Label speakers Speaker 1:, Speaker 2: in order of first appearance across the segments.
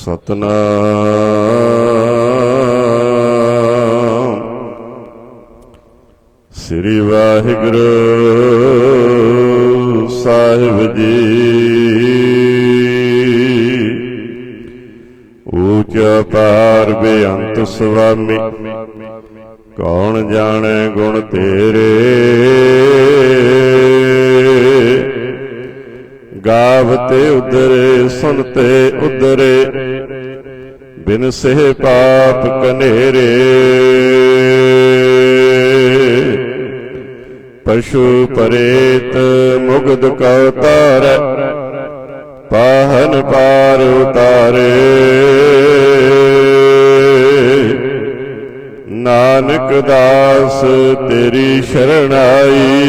Speaker 1: ਸਤਨਾਮ। ਸ੍ਰੀ ਵਾਹਿਗੁਰੂ ਸਾਹਿਬ ਜੀ। ਊਚ ਪਾਰ ਬੇਅੰਤ ਸੁਆਮੀ ਗਾਵਤੇ ਉਦਰੇ ਸੁਨਤੇ ਉਦਰੇ ਬਿਨ ਸਹਿ ਪਾਪ ਕਨੇਰੇ। ਪਸ਼ੂ ਪਰੇਤ ਮੁਗਦ ਕਉ ਤਾਰੈ ਪਾਹਨ ਪਾਰ ਉਤਾਰੇ। ਨਾਨਕ ਦਾਸ ਤੇਰੀ ਸ਼ਰਣਾਈ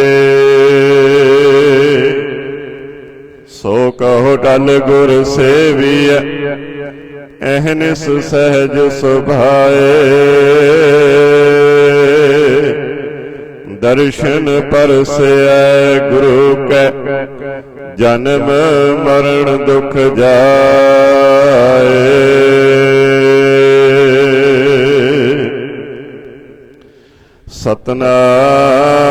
Speaker 1: ਸੋ ਕਹੋ ਟਲ ਗੁਰ ਸੇਵੀਐ। ਅਹਨਿਸ ਸਹਿਜ ਸੁਭਾਏ। ਦਰਸ਼ਨ ਪਰਸੈ ਗੁਰੂ ਕੈ, ਜਨਮ ਮਰਨ ਦੁਖ ਜਾਏ। ਸਤਨਾਮ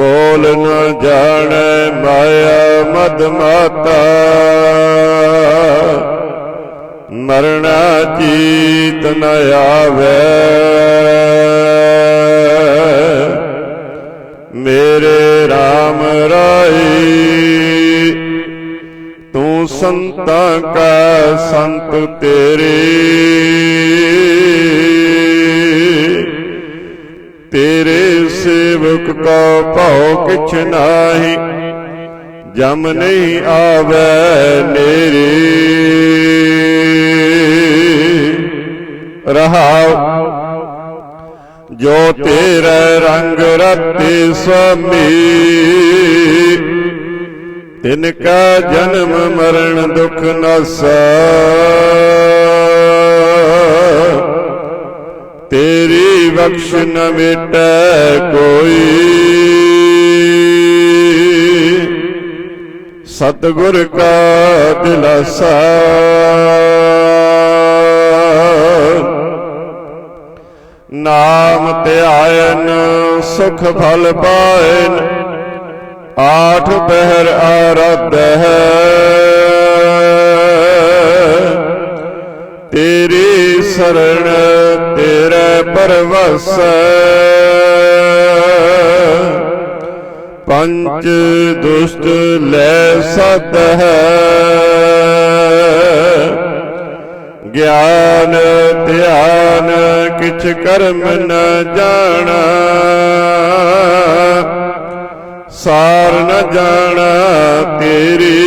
Speaker 1: ਬੋਲ ਨ ਜਾਣੈ ਮਾਇਆ ਮਦ ਮਾਤਾ। ਮਰਣਾ ਚੀਤ ਨ ਆਵੈ। ਮੇਰੇ RAM ਰਾਈ, ਤੂੰ ਸੰਤਾਂ ਕਾ ਸੰਤ ਤੇਰੇ। ਸੇਵਕ ਕਾ ਭਾਉ ਕਿਛ ਨਾਹੀ, ਜਮ ਨਹੀਂ ਆਵੈ ਨੇਰੇ। ਰਹਾਉ, ਜੋ ਤੇਰੇ ਰੰਗ ਰਤੇ ਸੁਆਮੀ, ਤਿਨ ਕਾ ਜਨਮ ਮਰਨ ਦੁਖ ਨਾਸਾ। ਤੇਰੀ ਬਖਸ਼ ਨ ਮਿਟੈ ਕੋਈ। ਸਤਿਗੁਰ ਕਾ ਦਿਲਾਸਾ। ਨਾਮ ਧਿਆਇਨ, ਸੁਖ ਫਲ ਪਾਇਨ। ਆਠ ਪਹਿਰ ਆਰਧ ਹੈ। ਤੇਰੀ ਸਰਣ ਪਰਵਸ ਪੰਚ ਦੁਸ਼ਟ ਲੈ ਸਤ ਹੈ। ਗਿਆਨ, ਧਿਆਨ, ਕਿਛ ਕਰਮ ਨ ਜਾਣਾ। ਸਾਰ ਨ ਜਾਣਾ ਤੇਰੀ।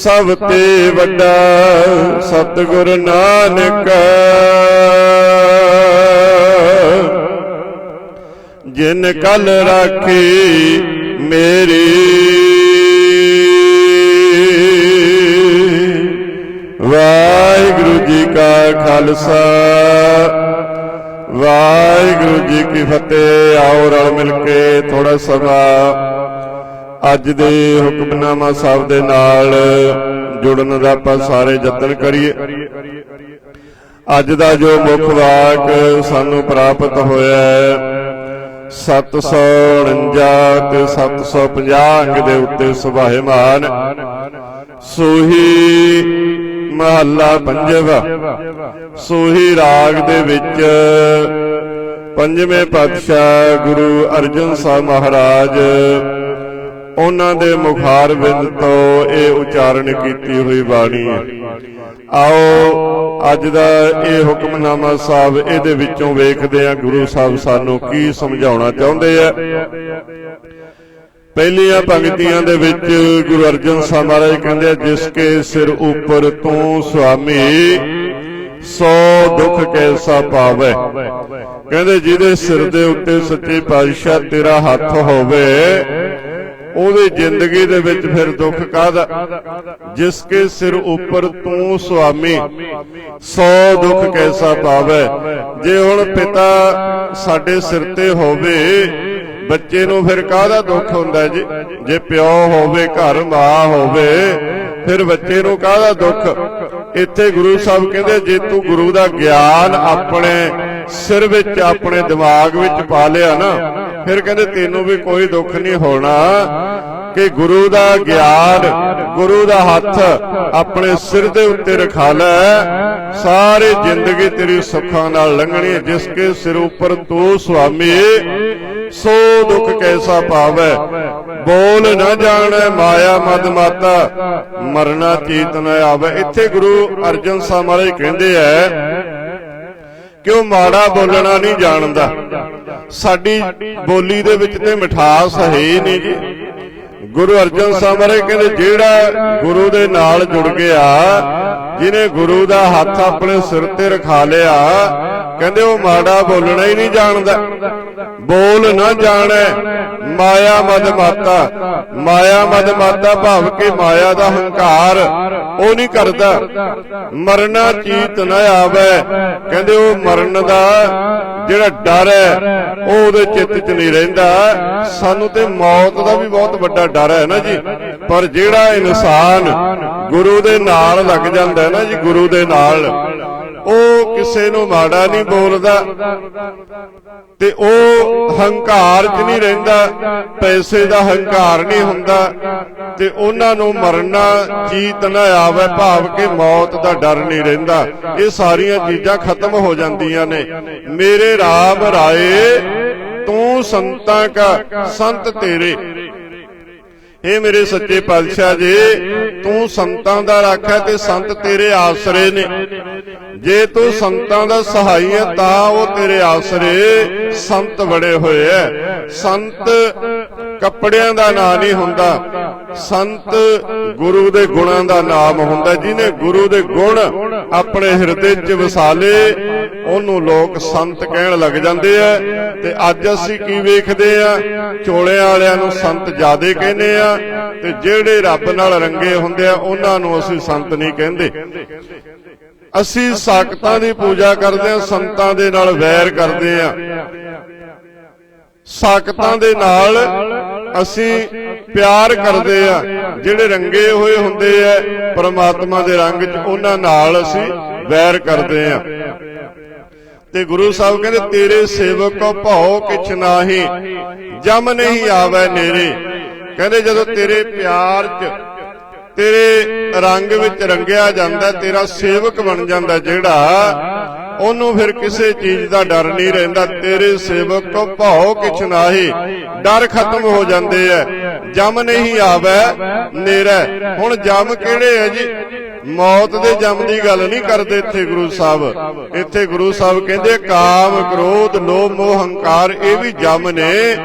Speaker 1: ਸਭ ਤੇ ਵੱਡਾ ਸਤਿਗੁਰ ਨਾਨਕ। ਜਿਨ ਕਲ ਰਾਖੀ ਮੇਰੀ। ਵਾਹਿਗੁਰੂ ਜੀ ਕਾ ਖਾਲਸਾ। ਵਾਹਿਗੁਰੂ ਜੀ ਕੀ ਫਤਿਹ। ਆਓ ਰਲ ਮਿਲ ਕੇ ਥੋੜਾ ਸਮਾਂ ਅੱਜ ਦੇ ਹੁਕਮਨਾਮਾ ਸਾਹਿਬ ਦੇ ਨਾਲ ਜੁੜਨ ਦਾ ਆਪਾਂ ਸਾਰੇ ਯਤਨ ਕਰੀਏ। ਅੱਜ ਦਾ ਜੋ ਮੁੱਖ ਵਾਕ ਸਾਨੂੰ ਪ੍ਰਾਪਤ ਹੋਇਆ ਹੈ 749 ਤੇ 750 ਅੰਗ ਦੇ ਉੱਤੇ ਸੁਭਾਇਮਾਨ ਸੋਹੀ ਮਹੱਲਾ ਪੰਜਵਾ, ਸੋਹੀ ਰਾਗ ਦੇ ਵਿੱਚ ਪੰਜਵੇਂ ਪਾਤਸ਼ਾਹ ਗੁਰੂ ਅਰਜਨ ਸਾਹਿਬ ਮਹਾਰਾਜ ਉਹਨਾਂ ਦੇ ਮੁਖਾਰ ਬਿੰਦ ਤੋਂ ਇਹ ਉਚਾਰਨ ਕੀਤੀ ਹੋਈ ਬਾਣੀ। ਹੈ ਆਓ ਅੱਜ ਦਾ ਇਹ ਹੁਕਮਨਾਮਾ ਸਾਹਿਬ ਇਹਦੇ ਵਿੱਚੋਂ ਵੇਖਦੇ ਹਾਂ ਗੁਰੂ ਸਾਹਿਬ ਸਾਨੂੰ ਕੀ ਸਮਝਾਉਣਾ ਚਾਹੁੰਦੇ ਆ। ਪਹਿਲੀਆਂ ਪੰਕਤੀਆਂ ਦੇ ਵਿੱਚ ਗੁਰੂ ਅਰਜਨ ਸਾਹਿਬ ਮਹਾਰਾਜ ਕਹਿੰਦੇ ਆ ਜਿਸ ਕੇ ਸਿਰ ਉੱਪਰ ਤੂੰ ਸੁਆਮੀ ਸੋ ਦੁੱਖ ਕੈਸਾ ਪਾਵੇ। ਕਹਿੰਦੇ ਜਿਹਦੇ ਸਿਰ ਦੇ ਉੱਤੇ ਸੱਚੇ ਪਾਤਸ਼ਾਹ ਤੇਰਾ ਹੱਥ ਹੋਵੇ ਉਹਦੀ ਜ਼ਿੰਦਗੀ ਦੇ ਵਿੱਚ ਫਿਰ ਦੁੱਖ ਕਾਹਦਾ? ਜਿਸ ਕੇ ਸਿਰ ਉੱਪਰ ਤੂੰ ਸੁਆਮੀ, ਸੌ ਦੁੱਖ ਕੈਸਾ ਪਾਵੇ? ਜੇ ਹੁਣ ਪਿਤਾ ਸਾਡੇ ਸਿਰ ਤੇ ਹੋਵੇ, ਬੱਚੇ ਨੂੰ ਫਿਰ ਕਾਹਦਾ ਦੁੱਖ ਹੁੰਦਾ ਜੀ? ਜੇ ਪਿਓ ਹੋਵੇ, ਘਰ ਮਾਂ ਹੋਵੇ, ਫਿਰ ਬੱਚੇ ਨੂੰ ਕਾਹਦਾ ਦੁੱਖ? ਇੱਥੇ ਗੁਰੂ ਸਾਹਿਬ ਕਹਿੰਦੇ, ਜੇ ਤੂੰ ਗੁਰੂ ਦਾ ਗਿਆਨ ਆਪਣੇ ਸਿਰ ਵਿੱਚ ਆਪਣੇ ਦਿਮਾਗ ਵਿੱਚ ਪਾ ਲਿਆ ਨਾ ਫਿਰ ਕਹਿੰਦੇ ਤੈਨੂੰ ਵੀ ਕੋਈ ਦੁੱਖ ਨਹੀਂ ਹੋਣਾ ਕਿ ਗੁਰੂ ਦਾ ਗਿਆਨ ਗੁਰੂ ਦਾ ਹੱਥ ਆਪਣੇ ਸਿਰ ਦੇ ਉੱਤੇ ਰਖਾ ਲੈ। ਸਾਰੇ ਜ਼ਿੰਦਗੀ ਤੇਰੀ ਸੁੱਖਾਂ ਨਾਲ ਲੰਘਣੀ ਹੈ ਜਿਸ ਕੇ ਸਿਰ ਉੱਪਰ ਤੂੰ ਸੁਆਮੀ। ਸੋ ਦੁੱਖ ਕੈਸਾ ਪਾਵੇ? ਬੋਲ ਨਾ ਜਾਣੈ ਮਾਇਆ ਮਦ ਮਾਤਾ। ਮਰਨਾ ਚੀਤ ਨ ਆਵੇ ਇੱਥੇ ਗੁਰੂ ਅਰਜਨ ਸਾਹਿਬ ਮਹਾਰਾਜ ਕਹਿੰਦੇ ਐ ਕਿ ਉਹ ਮਾੜਾ ਬੋਲਣਾ ਨਹੀਂ ਜਾਣਦਾ? ਸਾਡੀ ਬੋਲੀ ਦੇ ਵਿੱਚ ਤੇ ਮਿਠਾਸ ਹੈ ਨਹੀਂ ਜੀ। ਗੁਰੂ ਅਰਜਨ ਸਾਹਿਬ ਮਹਾਰਾਜ ਕਹਿੰਦੇ ਜਿਹੜਾ ਗੁਰੂ ਦੇ ਨਾਲ ਜੁੜ ਗਿਆ, ਜਿਹਨੇ ਗੁਰੂ ਦਾ ਹੱਥ ਆਪਣੇ ਸਿਰ ਤੇ ਰਖਾ ਲਿਆ, ਕਹਿੰਦੇ ਉਹ ਮਾੜਾ ਬੋਲਣਾ ਹੀ ਨਹੀਂ ਜਾਣਦਾ। ਬੋਲ ਨਾ ਜਾਣੈ, ਮਾਇਆ ਮਦ ਮਾਤਾ, ਮਾਇਆ ਮਦ ਮਾਤਾ ਭਾਵ ਕੇ ਮਾਇਆ ਦਾ ਹੰਕਾਰ, ਉਹ ਨਹੀਂ ਕਰਦਾ। ਮਰਨਾ ਚੀਤ ਨਾ ਆਵੇ, ਕਹਿੰਦੇ ਉਹ ਮਰਨ ਦਾ ਜਿਹੜਾ ਡਰ ਹੈ, ਉਹ ਉਹਦੇ ਚਿੱਤ 'ਚ ਨਹੀਂ ਰਹਿੰਦਾ। ਸਾਨੂੰ ਤੇ ਮੌਤ ਦਾ ਵੀ ਬਹੁਤ ਵੱਡਾ ਡਰ ਹੈ ਨਾ ਜੀ। ਪਰ ਜਿਹੜਾ ਇਨਸਾਨ ਗੁਰੂ ਦੇ ਨਾਲ ਲੱਗ ਜਾਂਦਾ ਹੈ ਨਾ ਜੀ, ਗੁਰੂ ਦੇ ਨਾਲ, ਉਹ ਕਿਸੇ ਨੂੰ ਮਾੜਾ ਨਹੀਂ ਬੋਲਦਾ ਤੇ ਉਹ ਹੰਕਾਰ 'ਚ ਨਹੀਂ ਰਹਿੰਦਾ, ਪੈਸੇ ਦਾ ਹੰਕਾਰ ਨਹੀਂ ਹੁੰਦਾ ਤੇ ਉਹਨਾਂ ਨੂੰ ਮਰਨਾ, ਜੀਤ ਨਾ ਆਵੇ, ਭਾਵ ਕਿ ਮੌਤ ਦਾ ਡਰ ਨਹੀਂ ਰਹਿੰਦਾ। ਇਹ ਸਾਰੀਆਂ ਚੀਜ਼ਾਂ ਖਤਮ ਹੋ ਜਾਂਦੀਆਂ ਨੇ। ਮੇਰੇ ਰਾਮ ਰਾਏ, ਤੂੰ ਸੰਤਾਂ ਕਾ ਸੰਤ ਤੇਰੇ। ਇਹ ਮੇਰੇ ਸੱਚੇ ਪਾਤਸ਼ਾਹ ਜੀ, ਤੂੰ ਸੰਤਾਂ ਦਾ ਰਾਖਾ ਤੇ ਸੰਤ ਤੇਰੇ ਆਸਰੇ ਨੇ। ਜੇ ਤੂੰ ਸੰਤਾਂ ਦਾ ਸਹਾਈ ਹੈ ਤਾਂ ਉਹ ਤੇਰੇ ਆਸਰੇ ਸੰਤ ਬੜੇ ਹੋਏ ਐ ਸੰਤ ਕੱਪੜਿਆਂ ਦਾ ਨਾਂ ਨਹੀਂ ਹੁੰਦਾ। ਸੰਤ ਗੁਰੂ ਦੇ ਗੁਣਾਂ ਦਾ ਨਾਮ ਹੁੰਦਾ। ਜਿਹਨੇ ਗੁਰੂ ਦੇ ਗੁਣ ਆਪਣੇ ਹਿਰਦੇ 'ਚ ਵਸਾਲੇ, ਉਹਨੂੰ ਲੋਕ ਸੰਤ ਕਹਿਣ ਲੱਗ ਜਾਂਦੇ ਆ। ਤੇ ਅੱਜ ਅਸੀਂ ਕੀ ਵੇਖਦੇ ਆ? ਚੋਲਿਆਂ ਵਾਲਿਆਂ ਨੂੰ ਸੰਤ ਜਿਆਦੇ ਕਹਿੰਦੇ ਆ। ਤੇ ਜਿਹੜੇ ਰੱਬ ਨਾਲ ਰੰਗੇ ਹੁੰਦੇ ਆ, ਉਹਨਾਂ ਨੂੰ ਅਸੀਂ ਸੰਤ ਨਹੀਂ ਕਹਿੰਦੇ। ਅਸੀਂ ਸਾਖਤਾਂ ਦੀ ਪੂਜਾ ਕਰਦੇ ਆ, ਸੰਤਾਂ ਦੇ ਨਾਲ ਵੈਰ ਕਰਦੇ ਆ। ਸਾਖਤਾਂ ਦੇ ਨਾਲ ਅਸੀਂ ਪਿਆਰ ਕਰਦੇ ਆ ਜਿਹੜੇ ਰੰਗੇ ਹੋਏ ਹੁੰਦੇ ਆ ਪਰਮਾਤਮਾ ਦੇ ਰੰਗ 'ਚ ਉਹਨਾਂ ਨਾਲ ਅਸੀਂ ਵੈਰ ਕਰਦੇ ਆ। ਤੇ ਗੁਰੂ ਸਾਹਿਬ ਕਹਿੰਦੇ ਤੇਰੇ ਸੇਵਕ ਕੋ ਭਉ ਕਿਛ ਨਾਹੀ ਜਮ ਨਹੀਂ ਆਵੇ ਨੇਰੇ। ਕਹਿੰਦੇ ਜਦੋਂ ਤੇਰੇ ਪਿਆਰ 'ਚ ਤੇਰੇ ਰੰਗ ਵਿੱਚ ਰੰਗਿਆ ਜਾਂਦਾ, ਤੇਰਾ ਸੇਵਕ ਬਣ ਜਾਂਦਾ ਜਿਹੜਾ, ਉਹਨੂੰ ਫਿਰ ਕਿਸੇ ਚੀਜ਼ ਦਾ ਡਰ ਨਹੀਂ ਰਹਿੰਦਾ, ਤੇਰੇ ਸੇਵਕ ਕੋ ਭਾਉ ਕਿਛ ਨਾਹੀ, ਡਰ ਖਤਮ ਹੋ ਜਾਂਦੇ ਐ। ਜਮ ਨਹੀਂ ਆਵੇ, ਨੇਰਾ। ਹੁਣ ਜਮ ਕਿਹੜੇ ਐ ਜੀ? ਮੌਤ ਦੇ ਜਮ ਦੀ ਗੱਲ ਨਹੀਂ ਕਰਦੇ ਇੱਥੇ ਗੁਰੂ ਸਾਹਿਬ। ਇੱਥੇ ਗੁਰੂ ਸਾਹਿਬ ਕਹਿੰਦੇ, ਕਾਮ, ਕ੍ਰੋਧ, ਲੋਭ, ਮੋਹ, ਹੰਕਾਰ, ਇਹ ਵੀ ਜਮ ਨੇ।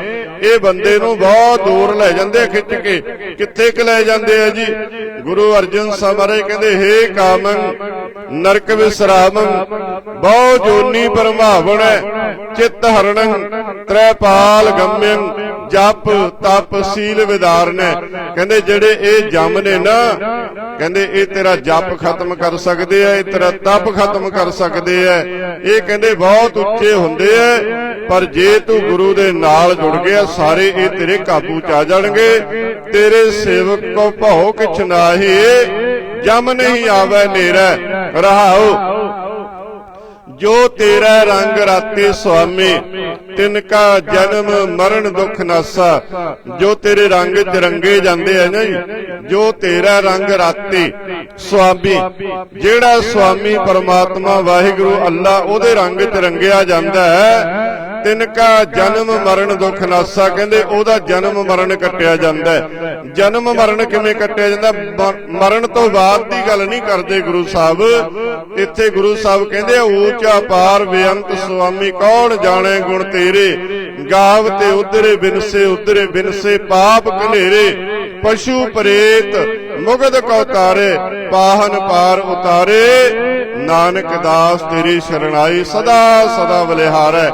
Speaker 1: ਇਹ ਬੰਦੇ ਨੂੰ ਬਹੁਤ ਦੂਰ ਲੈ ਜਾਂਦੇ ਆ ਖਿੱਚ ਕੇ। ਕਿੱਥੇ ਕ ਲੈ ਜਾਂਦੇ ਆ ਜੀ? ਗੁਰੂ ਅਰਜਨ ਸਾਹਿਬ ਮਹਾਰਾਜ ਕਹਿੰਦੇ, ਹੇ ਕਾਮੰ ਨਰਕ ਵਿਸਰਾਮੰ, ਬਹੁ ਜੋਨੀ ਪਰਮਾਵਣ ਚਿੱਤ ਹਰਣ, ਤ੍ਰੈਪਾਲ ਗੰਮਯੰ ਜਪ, ਤਪ ਸੀਲ ਵਿਦਾਰਨ ਕਹਿੰਦੇ ਜਿਹੜੇ ਇਹ ਜਮ ਨੇ ਨਾ, ਕਹਿੰਦੇ ਇਹ ਤੇਰਾ ਜਪ ਖਤਮ ਕਰ ਸਕਦੇ ਆ, ਇਹ ਤੇਰਾ ਤਪ ਖਤਮ ਕਰ ਸਕਦੇ ਆ। ਇਹ ਕਹਿੰਦੇ ਬਹੁਤ ਉੱਚੇ ਹੁੰਦੇ ਆ, ਪਰ ਜੇ ਤੂੰ ਗੁਰੂ ਦੇ ਨਾਲ ਜੁੜ ਗਿਆ, ਸਾਰੇ ਇਹ ਤੇਰੇ ਕਾਬੂ ਚ ਆ ਜਾਣਗੇ। ਤੇਰੇ ਸੇਵਕ ਕੋ ਭਉ ਕਿਛ ਨਾਹੀ, ਜਮ ਨਹੀਂ ਆਵੇ ਨੇਰਾ। ਰਹਾਉ ਜੋ ਤੇਰਾ ਰੰਗ ਰਾਤੇ ਸੁਆਮੀ ਤਿਨ ਕਾ ਜਨਮ ਮਰਨ ਦੁਖ ਨਾਸਾ। ਜੋ ਤੇਰੇ ਰੰਗ ਚ ਰੰਗੇ ਜਾਂਦੇ ਆ ਨਾ ਜੋ ਤੇਰਾ ਰੰਗ ਰਾਤੇ ਸੁਆਮੀ। ਜਿਹੜਾ ਸੁਆਮੀ ਪਰਮਾਤਮਾ ਵਾਹਿਗੁਰੂ ਅੱਲਾ ਉਹਦੇ ਰੰਗ ਚ ਰੰਗਿਆ ਜਾਂਦਾ ਹੈ ਤਿਨ ਕਾ ਜਨਮ ਮਰਨ ਦੁਖ ਨਾਸਾ ਕਹਿੰਦੇ, ਉਹਦਾ ਜਨਮ ਮਰਨ ਕੱਟਿਆ ਜਾਂਦਾ ਜਨਮ ਮਰਨ ਕਿਵੇਂ ਕੱਟਿਆ ਜਾਂਦਾ? ਮਰਨ ਤੋਂ ਬਾਅਦ ਦੀ ਗੱਲ ਨਹੀਂ ਕਰਦੇ ਗੁਰੂ ਸਾਹਿਬ। ਇੱਥੇ ਗੁਰੂ ਸਾਹਿਬ ਕਹਿੰਦੇ ਆ ਊਚਾ ਪਾਰ ਬੇਅੰਤ ਸੁਆਮੀ, ਕੌਣ ਜਾਣੇ ਗੁਣ ਤੇਰੇ? ਗਾਵ ਤੇ ਉਧਰੇ ਬਿਨਸੇ ਉਧਰੇ ਬਿਨਸੇ, ਪਾਪ ਘਨੇਰੇ, ਪਸ਼ੂ ਪ੍ਰੇਤ ਮੁਗਦ ਕੋ ਤਾਰੇ, ਪਾਹਨ ਪਾਰ ਉਤਾਰੇ। ਨਾਨਕ ਦਾਸ ਤੇਰੀ ਸ਼ਰਣਾਈ ਸਦਾ ਸਦਾ ਬਲਿਹਾਰੈ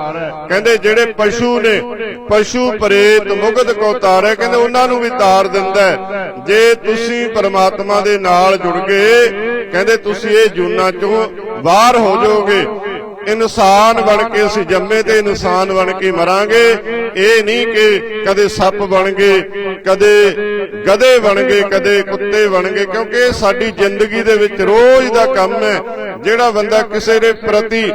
Speaker 1: ਕਹਿੰਦੇ ਜਿਹੜੇ ਪਸ਼ੂ ਨੇ, ਪਸ਼ੂ ਪ੍ਰੇਤ ਮੁਗਦ ਕੋ ਤਾਰੇ, ਕਹਿੰਦੇ ਉਹਨਾਂ ਨੂੰ ਵੀ ਤਾਰ ਦਿੰਦਾ ਜੇ ਤੁਸੀਂ ਪਰਮਾਤਮਾ ਦੇ ਨਾਲ ਜੁੜ ਗਏ, ਕਹਿੰਦੇ ਤੁਸੀਂ ਇਹ ਜੂਨਾਂ ਚੋਂ ਬਾਹਰ ਹੋ ਜਾਓਗੇ। ਇਨਸਾਨ ਬਣ ਕੇ ਅਸੀਂ ਜੰਮੇ ਤੇ ਇਨਸਾਨ ਬਣ ਕੇ ਮਰਾਂਗੇ। ਇਹ ਨਹੀਂ ਕਿ ਕਦੇ ਸੱਪ ਬਣ ਗਏ, ਕਦੇ ਗਧੇ ਬਣ ਗਏ, ਕਦੇ ਕੁੱਤੇ ਬਣ ਗਏ, ਕਿਉਂਕਿ ਸਾਡੀ ਜ਼ਿੰਦਗੀ ਦੇ ਵਿੱਚ ਰੋਜ਼ ਦਾ ਕੰਮ ਹੈ। ਜਿਹੜਾ ਬੰਦਾ ਕਿਸੇ ਦੇ ਪ੍ਰਤੀ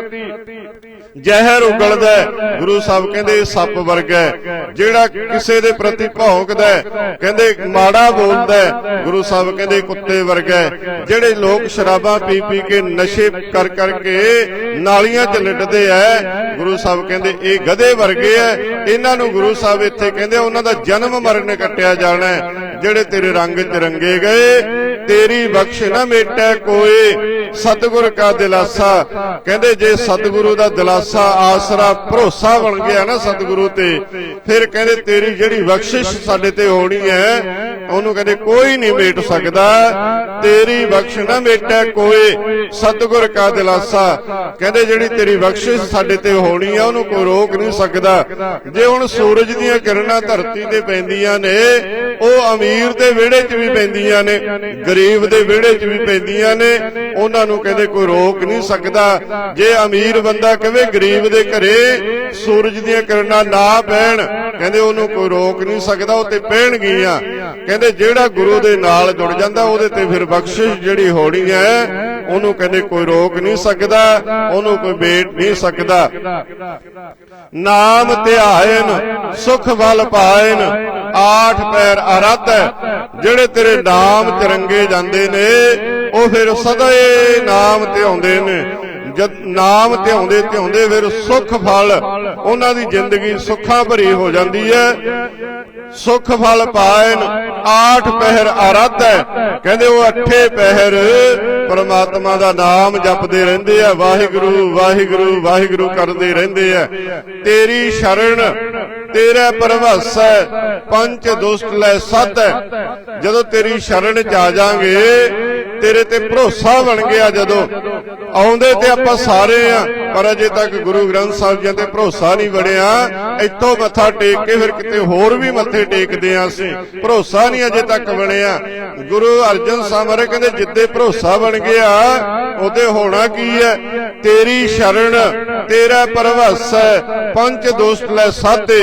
Speaker 1: ਜ਼ਹਿਰ ਉਗਲਦਾ ਗੁਰੂ ਸਾਹਿਬ ਕਹਿੰਦੇ ਇਹ ਸੱਪ ਵਰਗਾ ਹੈ। ਜਿਹੜਾ ਕਿਸੇ ਦੇ ਪ੍ਰਤੀ ਭੌਂਕਦਾ ਕਹਿੰਦੇ ਮਾੜਾ ਬੋਲਦਾ ਗੁਰੂ ਸਾਹਿਬ ਕਹਿੰਦੇ ਕੁੱਤੇ ਵਰਗਾ ਹੈ। ਜਿਹੜੇ ਲੋਕ ਸ਼ਰਾਬਾਂ ਪੀ ਪੀ ਕੇ ਨਸ਼ੇ ਕਰ ਕਰਕੇ ਨਾਲੀਆਂ 'ਚ ਲਿਟਦੇ ਐ ਗੁਰੂ ਸਾਹਿਬ ਕਹਿੰਦੇ ਇਹ ਗਧੇ ਵਰਗੇ ਐ ਇਹਨਾਂ ਨੂੰ ਗੁਰੂ ਸਾਹਿਬ ਇੱਥੇ ਕਹਿੰਦੇ ਉਹਨਾਂ ਦਾ ਜਨਮ ਮਰਨ ਕੱਟਿਆ ਜਾਣਾ। ਜਿਹੜੇ ਤੇਰੇ ਰੰਗ 'ਚ ਰੰਗੇ ਗਏ ਤੇਰੀ ਬਖਸ਼ ਨਾ ਮੇਟੈ ਕੋਏ ਸਤਿਗੁਰ ਕਾ ਦਿਲਾਸਾ ਕਹਿੰਦੇ ਜੇ ਸਤਿਗੁਰੂ ਦਾ ਦਿਲਾਸਾ, ਆਸਰਾ, ਭਰੋਸਾ ਬਣ ਗਿਆ ਨਾ ਸਤਿਗੁਰੂ ਤੇ, ਫਿਰ ਕਹਿੰਦੇ ਤੇਰੀ ਜਿਹੜੀ ਬਖਸ਼ਿਸ਼ ਸਾਡੇ ਤੇ ਹੋਣੀ ਹੈ, ਉਹਨੂੰ ਕਹਿੰਦੇ ਕੋਈ ਨਹੀਂ ਮੇਟ ਸਕਦਾ। ਤੇਰੀ ਬਖਸ਼ ਨਾ ਮੇਟੈ ਕੋਏ ਸਤਿਗੁਰ ਕਾ ਦਿਲਾਸਾ। ਕਹਿੰਦੇ ਜਿਹੜੀ ਤੇਰੀ ਬਖਸ਼ਿਸ਼ ਸਾਡੇ ਤੇ ਹੋਣੀ ਆ ਉਹਨੂੰ ਕੋਈ ਰੋਕ ਨਹੀਂ ਸਕਦਾ। ਜੇ ਹੁਣ ਸੂਰਜ ਦੀਆਂ ਕਿਰਨਾਂ ਧਰਤੀ ਤੇ ਪੈਂਦੀਆਂ ਨੇ, ਉਹ ਅਮੀਰ ਦੇ ਵਿਹੜੇ 'ਚ ਵੀ ਪੈਂਦੀਆਂ ਨੇ, ਗਰੀਬ ਦੇ ਵਿਹੜੇ 'ਚ ਵੀ ਪੈਂਦੀਆਂ ਨੇ, ਉਹਨਾਂ ਨੂੰ ਕਹਿੰਦੇ ਕੋਈ ਰੋਕ ਨਹੀਂ ਸਕਦਾ। ਜੇ ਅਮੀਰ ਬੰਦਾ ਕਹੇ ਗਰੀਬ ਦੇ ਘਰੇ ਸੂਰਜ ਦੀਆਂ ਕਿਰਨਾਂ ਨਾ ਪੈਣ, ਕਹਿੰਦੇ ਉਹਨੂੰ ਕੋਈ ਰੋਕ ਨਹੀਂ ਸਕਦਾ, ਉਹ ਤੇ ਪੈਣਗੀਆਂ। ਕਹਿੰਦੇ ਜਿਹੜਾ ਗੁਰੂ ਦੇ ਨਾਲ ਜੁੜ ਜਾਂਦਾ, ਉਹਦੇ ਤੇ ਫਿਰ ਬਖਸ਼ਿਸ਼ ਜਿਹੜੀ ਹੋਣੀ ਹੈ, ਉਹਨੂੰ ਕਹਿੰਦੇ ਕੋਈ ਰੋਕ ਨਹੀਂ ਸਕਦਾ, ਉਹਨੂੰ ਕੋਈ ਬੇਟ ਨਹੀਂ ਸਕਦਾ। ਨਾਮ ਧਿਆਇਨ ਸੁਖ ਵਲ ਪਾਇਨ, ਆਠ ਪੈਰ ਅਰਧ, ਜਿਹੜੇ ਤੇਰੇ ਨਾਮ ਤਿਰੰਗੇ ਜਾਂਦੇ ਨੇ ਉਹ ਫਿਰ ਸਦਾ ਹੀ ਨਾਮ ਧਿਆਉਂਦੇ ਨੇ। ਜਦ ਨਾਮ ਧਿਆਉਂਦੇ ਧਿਆਉਂਦੇ ਫਿਰ ਸੁਖ ਫਲ, ਉਹਨਾਂ ਦੀ ਜ਼ਿੰਦਗੀ ਸੁੱਖਾਂ ਭਰੀ ਹੋ ਜਾਂਦੀ ਹੈ। ਸੁਖ ਫਲ ਪਾਇਨ, ਆਠ ਪਹਿਰ ਆਰਾਧ ਹੈ। ਕਹਿੰਦੇ ਉਹ ਅੱਠੇ ਪਹਿਰ ਪਰਮਾਤਮਾ ਦਾ ਨਾਮ ਜਪਦੇ ਰਹਿੰਦੇ ਆ। ਵਾਹਿਗੁਰੂ ਵਾਹਿਗੁਰੂ ਵਾਹਿਗੁਰੂ ਕਰਦੇ ਰਹਿੰਦੇ ਆ। ਤੇਰੀ ਸ਼ਰਣ ਤੇਰਾ ਪਰਵਾਸ ਹੈ। ਪੰਜ ਦੁਸ਼ਟ ਲੈ ਸੱਤ ਹੈ। ਜਦੋਂ ਤੇਰੀ ਸ਼ਰਣ ਚ ਆ ਜਾਾਂਗੇ ਤੇਰੇ ਤੇ ਭਰੋਸਾ ਬਣ ਗਿਆ ਜਦੋਂ। ਆਉਂਦੇ ਤੇ ਆਪਾਂ ਸਾਰੇ ਆ, ਪਰ ਅਜੇ ਤੱਕ ਗੁਰੂ ਗ੍ਰੰਥ ਸਾਹਿਬ ਜੀ ਤੇ ਭਰੋਸਾ ਨਹੀਂ ਬਣਿਆ। ਇੱਥੋਂ ਮੱਥਾ ਟੇਕ ਕੇ ਫਿਰ ਕਿਤੇ ਹੋਰ ਵੀ ਮੱਥੇ ਟੇਕਦੇ ਆ ਅਸੀਂ। ਭਰੋਸਾ ਨਹੀਂ ਅਜੇ ਤੱਕ ਬਣਿਆ। ਗੁਰੂ ਅਰਜਨ ਸਾਹਿਬ ਮਹਾਰਾਜ ਕਹਿੰਦੇ, ਜਿੱਦੇ ਭਰੋਸਾ ਬਣ ਗਿਆ, ਉਹਦੇ ਹੋਣਾ ਕੀ ਹੈ? ਤੇਰੀ ਸ਼ਰਣ ਤੇਰਾ ਪਰਵਾਸ ਪੰਜ ਦੋਸਤ ਲੈ ਸਾਧੇ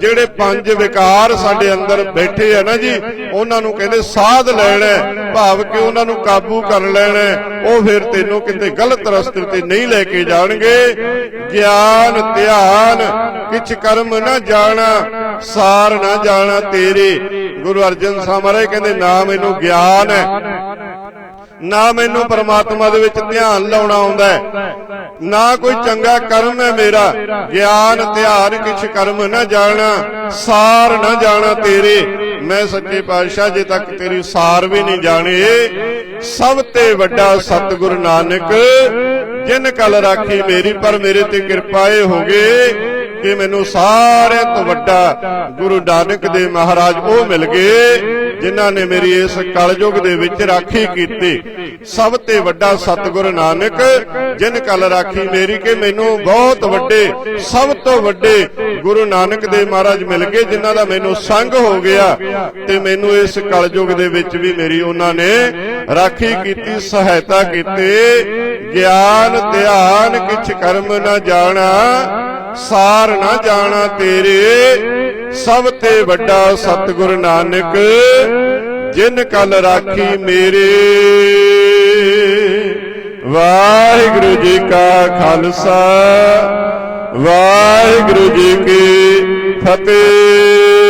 Speaker 1: ਜਿਹੜੇ ਪੰਜ ਵਿਕਾਰ ਸਾਡੇ ਅੰਦਰ ਬੈਠੇ ਆ ਨਾ ਜੀ, ਉਹਨਾਂ ਨੂੰ ਕਹਿੰਦੇ ਸਾਧ ਲੈਣਾ ਭਾਵ ਕਿ ਉਹਨਾਂ ਨੂੰ ਕਾਬੂ ਕਰ ਲੈਣਾ ਉਹ ਫਿਰ ਤੈਨੂੰ ਕਿਤੇ ਗਲਤ ਰਸਤੇ ਤੇ ਨਹੀਂ ਲੈ ਕੇ ਜਾਣਗੇ। ਗਿਆਨ, ਧਿਆਨ, ਕਿਛ ਕਰਮ ਨਾ ਜਾਣਾ, ਸਾਰ ਨਾ ਜਾਣਾ ਤੇਰੇ। ਗੁਰੂ ਅਰਜਨ ਸਾਹਿਬ ਮਹਾਰਾਜ ਕਹਿੰਦੇ, ਨਾ ਮੈਨੂੰ ਗਿਆਨ ਹੈ। ਨਾ ਮੈਨੂੰ ਪਰਮਾਤਮਾ ਦੇ ਵਿੱਚ ਧਿਆਨ ਲਾਉਣਾ ਆਉਂਦਾ ਨਾ ਕੋਈ ਚੰਗਾ ਕਰਮ ਹੈ ਮੇਰਾ। ਗਿਆਨ, ਧਿਆਨ ਕਿਛ ਕਰਮ ਨਾ ਜਾਣਾ, ਸਾਰ ਨਾ ਜਾਣਾ ਤੇਰੇ। ਮੈਂ ਸੱਚੇ ਪਾਤਸ਼ਾਹ ਜੇ ਤੱਕ ਤੇਰੀ ਸਾਰ ਵੀ ਨਹੀਂ ਜਾਣੇ। ਸਭ ਤੇ ਵੱਡਾ ਸਤਿਗੁਰ ਨਾਨਕ, ਜਿਨ ਕਲ ਰਾਖੀ ਮੇਰੀ, ਪਰ ਮੇਰੇ ਤੇ ਕਿਰਪਾ ਏ ਹੋਗੇ। ਕਿ ਮੈਨੂੰ ਸਾਰਿਆਂ ਤੋਂ ਵੱਡਾ ਗੁਰੂ ਨਾਨਕ ਦੇਵ ਮਹਾਰਾਜ ਉਹ ਮਿਲ ਗਏ ਜਿਨ੍ਹਾਂ ਨੇ ਮੇਰੀ ਇਸ ਕਲਯੁਗ ਦੇ ਵਿੱਚ ਰਾਖੀ ਕੀਤੀ। ਸਭ ਤੇ ਵੱਡਾ ਸਤਿਗੁਰ ਨਾਨਕ, ਜਿਨ ਕਲ ਰਾਖੀ ਮੇਰੀ ਕਿ ਮੈਨੂੰ ਬਹੁਤ ਵੱਡੇ, ਸਭ ਤੋਂ ਵੱਡੇ ਗੁਰੂ ਨਾਨਕ ਦੇਵ ਮਹਾਰਾਜ ਮਿਲ ਗਏ, ਜਿਨ੍ਹਾਂ ਦਾ ਮੈਨੂੰ ਸੰਗ ਹੋ ਗਿਆ ਤੇ ਮੈਨੂੰ ਇਸ ਕਲਯੁਗ ਦੇ ਵਿੱਚ ਵੀ ਮੇਰੀ ਉਹਨਾਂ ਨੇ ਰਾਖੀ ਕੀਤੀ, ਸਹਾਇਤਾ ਕੀਤੀ। ਗਿਆਨ, ਧਿਆਨ ਕਿਛ ਕਰਮ ਨਾ ਜਾਣਾ ਸਾਰ ਨਾ ਜਾਣਾ ਤੇਰੇ। ਸਭ ਤੇ ਵੱਡਾ ਸਤਿਗੁਰ ਨਾਨਕ, ਜਿਨ ਕਲ ਰਾਖੀ ਮੇਰੇ। ਵਾਹਿਗੁਰੂ ਜੀ ਕਾ ਖਾਲਸਾ, ਵਾਹਿਗੁਰੂ ਜੀ ਕੀ ਫਤਿਹ।